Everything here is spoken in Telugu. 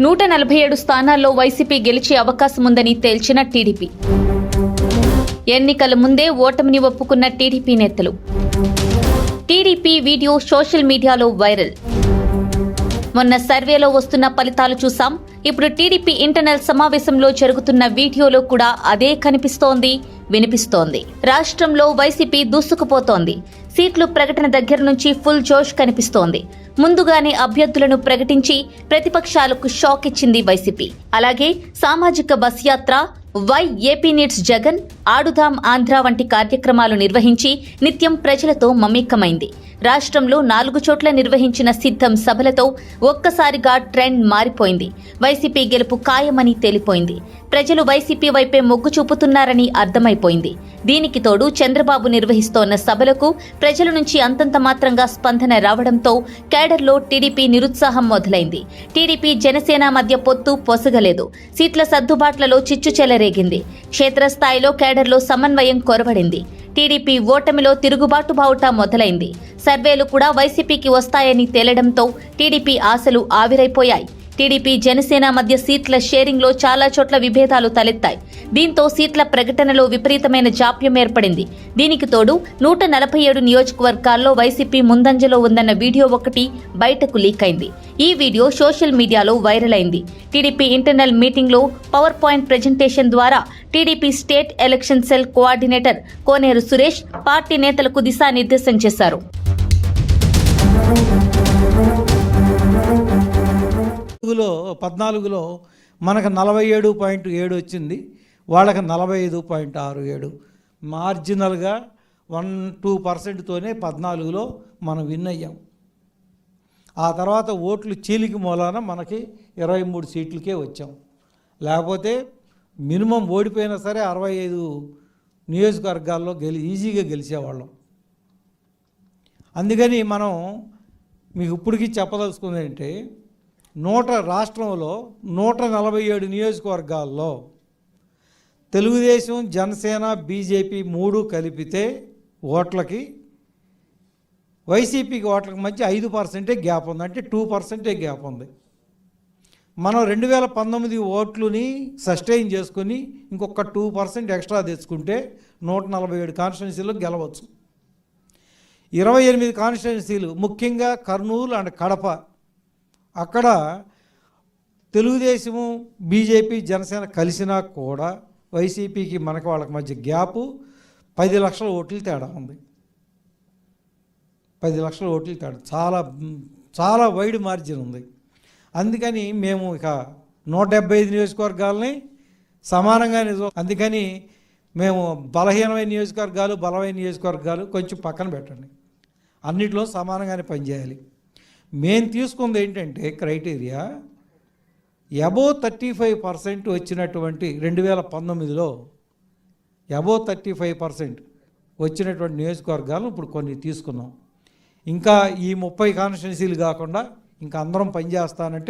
నూట నలభై ఏడు స్థానాల్లో వైసీపీ గెలిచే అవకాశం ఉందని తేల్చిన టీడీపీ. ఎన్నికల ముందే ఓటమిని ఒప్పుకున్న టీడీపీ నేతలు. టీడీపీ వీడియో సోషల్ మీడియాలో వైరల్. మొన్న సర్వేలో వస్తున్న ఫలితాలు చూసాం. ఇప్పుడు టీడీపీ ఇంటర్నల్ సమావేశంలో జరుగుతున్న వీడియోలో కూడా అదే కనిపిస్తోంది వినిపిస్తోంది. రాష్ట్రంలో వైసీపీ దూసుకుపోతోంది. సీట్లు ప్రకటన దగ్గర నుంచి ఫుల్ జోష్ కనిపిస్తోంది. ముందుగానే అభ్యర్థులను ప్రకటించి ప్రతిపక్షాలకు షాక్ ఇచ్చింది వైసీపీ. అలాగే సామాజిక బస్ యాత్ర వై ఏపీ నీడ్స్ జగన్ ఆడుదాం ఆంధ్ర వంటి కార్యక్రమాలు నిర్వహించి నిత్యం ప్రజలతో మమేకమైంది. రాష్ట్రంలో నాలుగు చోట్ల నిర్వహించిన సిద్ధం సభలతో ఒక్కసారిగా ట్రెండ్ మారిపోయింది. వైసీపీ గెలుపు ఖాయమని తేలిపోయింది. ప్రజలు వైసీపీ వైపే మొగ్గు చూపుతున్నారని అర్థమైపోయింది. దీనికి తోడు చంద్రబాబు నిర్వహిస్తోన్న సభలకు ప్రజల నుంచి అంతంత మాత్రంగా స్పందన రావడంతో కేడర్లో టీడీపీ నిరుత్సాహం మొదలైంది. టీడీపీ జనసేన మధ్య పొత్తు పొసగలేదు. సీట్ల సర్దుబాట్లలో చిచ్చు చెలరేగింది. క్షేత్రస్థాయిలో కేడర్లో సమన్వయం కొరవడింది టీడీపీ ఓటమిలో తిరుగుబాటు బావుట మొదలైంది. సర్వేలు కూడా వైసీపీకి వస్తాయని తేలడంతో టీడీపీ ఆశలు ఆవిరైపోయాయి. టీడీపీ జనసేన మధ్య సీట్ల షేరింగ్లో చాలా చోట్ల విభేదాలు తలెత్తాయి. దీంతో సీట్ల ప్రకటనలో విపరీతమైన జాప్యం ఏర్పడింది. దీనికి తోడు నూట నలభై ఏడు నియోజకవర్గాల్లో వైసీపీ ముందంజలో ఉందన్న వీడియో ఒకటి బయటకు లీక్ అయింది. ఈ వీడియో సోషల్ మీడియాలో వైరల్ అయింది. టీడీపీ ఇంటర్నల్ మీటింగ్లో పవర్ పాయింట్ ప్రెజెంటేషన్ ద్వారా TDP state election cell coordinator Koneru Suresh party నేతలకు దిశానిర్దేశం చేశారు. పద్నాలుగులో మనకు నలభై ఏడు పాయింట్ ఏడు వచ్చింది వాళ్ళకి నలభై ఐదు పాయింట్ ఆరు ఏడు. మార్జినల్గా వన్ టూ పర్సెంట్తోనే పద్నాలుగులో మనం విన్ అయ్యాం. ఆ తర్వాత ఓట్లు చీలికి మూలాన మనకి ఇరవై మూడు సీట్లకే వచ్చాం. లేకపోతే మినిమం ఓడిపోయినా సరే అరవై ఐదు నియోజకవర్గాల్లో గెలి ఈజీగా గెలిచేవాళ్ళం. అందుకని మనం మీకు ఇప్పటికీ చెప్పదలుచుకుంది అంటే నూట రాష్ట్రంలో నూట నలభై ఏడు నియోజకవర్గాల్లో తెలుగుదేశం జనసేన బీజేపీ మూడు కలిపితే ఓట్లకి వైసీపీకి ఓట్లకి మధ్య ఐదు పర్సెంటే గ్యాప్ ఉంది. అంటే టూ పర్సెంటే గ్యాప్ ఉంది. మనం రెండు వేల పంతొమ్మిది ఓట్లుని సస్టైన్ చేసుకొని ఇంకొక టూ పర్సెంట్ ఎక్స్ట్రా తెచ్చుకుంటే నూట నలభై ఏడు కాన్స్టిట్యున్సీలో గెలవచ్చు. ఇరవై ఎనిమిది కాన్స్టిట్యున్సీలు ముఖ్యంగా కర్నూలు అండ్ కడప అక్కడ తెలుగుదేశము బీజేపీ జనసేన కలిసినా కూడా వైసీపీకి మనకు వాళ్ళకి మధ్య గ్యాపు పది లక్షల ఓట్లు తేడా ఉంది. పది లక్షల ఓట్లు తేడా. చాలా చాలా వైడ్ మార్జిన్ ఉంది. అందుకని మేము ఇక నూట డెబ్బై ఐదు నియోజకవర్గాలని సమానంగా అందుకని మేము బలహీనమైన నియోజకవర్గాలు బలమైన నియోజకవర్గాలు కొంచెం పక్కన పెట్టండి. అన్నిట్లో సమానంగానే పనిచేయాలి. మేము తీసుకుంది ఏంటంటే criteria above thirty five percent వచ్చినటువంటి రెండు వేల పంతొమ్మిదిలో ఎబో థర్టీ ఫైవ్ పర్సెంట్ వచ్చినటువంటి నియోజకవర్గాలను ఇప్పుడు కొన్ని తీసుకున్నాం. ఇంకా ఈ ముప్పై కాన్స్టిట్యున్సీలు కాకుండా ఇంకా అందరం పనిచేస్తానంటే